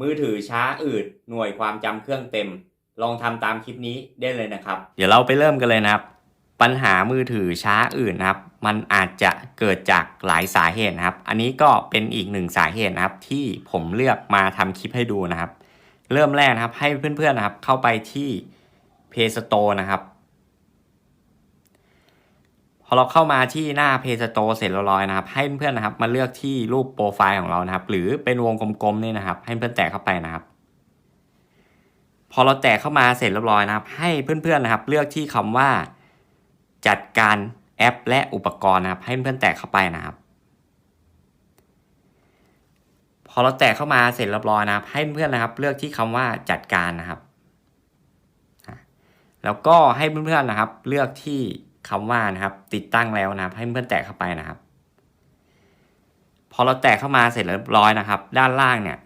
มือถือช้าอืดหน่วยความจำเครื่องเต็ม ลองทำตามคลิปนี้ได้เลยนะครับ เดี๋ยวเราไปเริ่มกันเลยนะครับ ปัญหามือถือช้าอืดนะครับ มันอาจจะเกิดจากหลายสาเหตุนะครับ อันนี้ก็เป็นอีกหนึ่งสาเหตุนะครับ ที่ผมเลือกมาทำคลิปให้ดูนะครับ เริ่มแรกนะครับให้เพื่อนๆนะครับเข้าไปที่ Play Store นะครับ พอเราเข้ามาที่หน้า Play Store เสร็จแล้วร้อยนะครับ ให้เพื่อนๆนะครับ มาเลือกที่รูปโปรไฟล์ของเรานะครับ หรือเป็นวงกลมๆนี่นะครับ ให้เพื่อนแตะเข้าไปนะครับ พอเราแตะเข้ามาเสร็จเรียบร้อยนะครับ ให้เพื่อนๆนะครับ เลือกที่คำว่า จัดการแอป และอุปกรณ์นะครับ ให้เพื่อนแตะเข้าไปนะครับ พอเราแตะเข้ามาเสร็จเรียบร้อยนะครับ ให้เพื่อนๆนะครับ เลือกที่คำว่าจัดการนะครับ แล้วก็ให้เพื่อนๆนะครับ เลือกที่ คำว่านะครับ ติดตั้งแล้วนะครับ ให้เพื่อนแตะเข้าไปนะครับ พอเราแตะเข้ามาเสร็จเรียบร้อยนะครับ ด้านล่างเนี่ย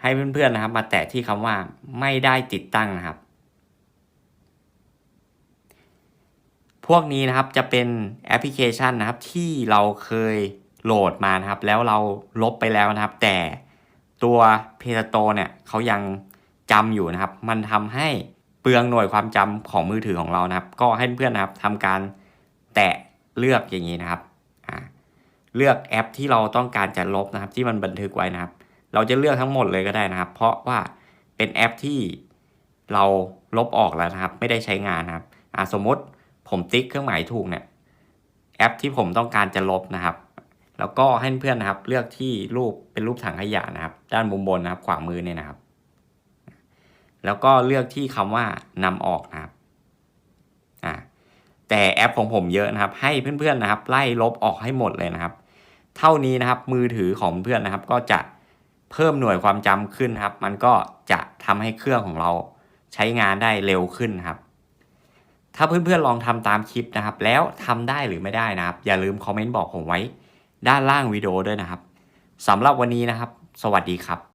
ให้เพื่อนๆนะครับ มาแตะที่คำว่าไม่ได้ติดตั้งนะครับ พวกนี้นะครับจะเป็นแอปพลิเคชันนะครับ ที่เราเคยโหลดมานะครับ แล้วเราลบไปแล้วนะครับ แต่ตัวเพจโตเนี่ยเขายังจำอยู่นะครับ มันทำให้ เปลืองหน่วยความจำของมือถือของเรานะครับ ก็ให้เพื่อนนะครับทำการแตะเลือกอย่างนี้นะครับเลือกแอปที่เราต้องการจะลบนะครับ ที่มันบันทึกไว้นะครับ เราจะเลือกทั้งหมดเลยก็ได้นะครับ เพราะว่าเป็นแอปที่เราลบออกแล้วนะครับ ไม่ได้ใช้งานนะครับอ่าสมมติผมติ๊กเครื่องหมายถูกเนี่ยแอปที่ผมต้องการจะลบนะครับ แล้วก็ให้เพื่อนนะครับ เลือกที่รูปเป็นรูปถังขยะนะครับ ด้านมุมบนนะครับ ขวามือเนี่ยนะครับ แล้วก็เลือกที่คำว่านำออกนะครับอ่าแต่แอปของผมเยอะนะครับ ให้เพื่อนๆนะครับ ไล่ลบออกให้หมดเลยนะครับ เท่านี้นะครับมือถือของเพื่อนนะครับ ก็จะเพิ่มหน่วยความจำขึ้นครับ มันก็จะทำให้เครื่องของเราใช้งานได้เร็วขึ้นครับ ถ้าเพื่อนๆลองทำตามคลิปนะครับ แล้วทำได้หรือไม่ได้นะครับ อย่าลืมคอมเมนต์บอกผมไว้ ด้านล่างวิดีโอด้วยนะครับสำหรับวันนี้นะครับ สวัสดีครับ